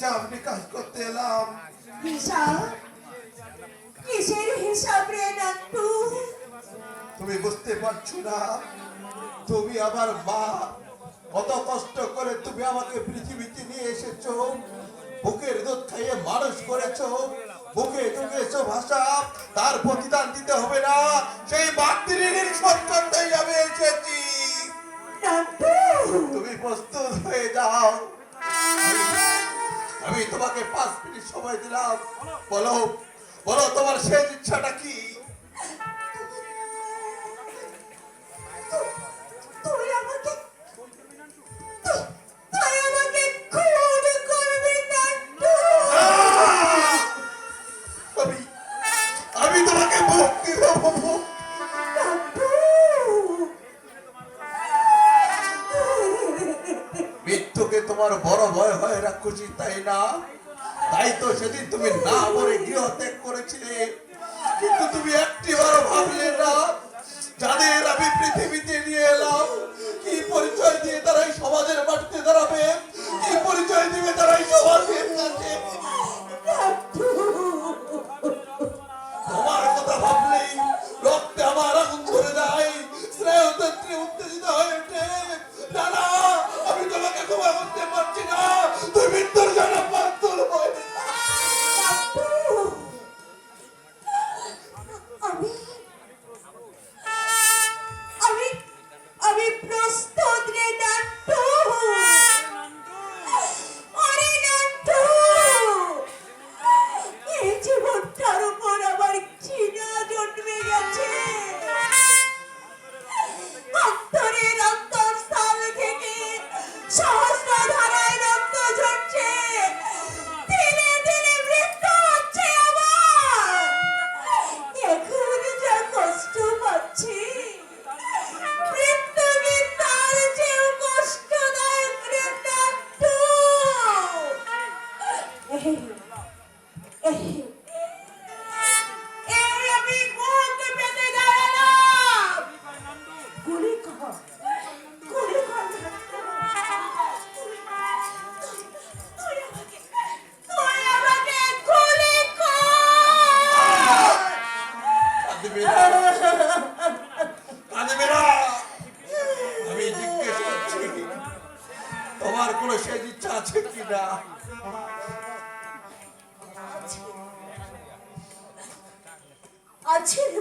হিসাব নিকাশ করতে এলাম। হিসাব? কিসের হিসাব রে নাট্টু তুমি বুঝতে পারছ না তুমি আমার মা। কত কষ্ট করে তুমি আমাকে পৃথিবীতে নিয়ে এসেছ। বুকের দুধ খাইয়ে মানুষ করেছ। বুকে তুমি এসো ভাষা তার প্রতিদান দিতে হবে না। সেই মাতৃঋণের সন্তান তাই আমি এসেছি। তুমি প্রস্তুত হয়ে যাও। তোমাকে পাঁচ মিনিট সময় দিলাম। বলো বলো তোমার শেষ ইচ্ছাটা কি? মৃত্যুকে তোমার বড় ভয় হয় রাক্ষসী তাই না? তাই তো সেদিন তুমি না বলে গৃহ ত্যাগ করেছিলে। কিন্তু তুমি একটি ভাবলে না আমি জিজ্ঞেস করছি তোমার কোনো শেষ ইচ্ছা আছে কিনা? আছে রে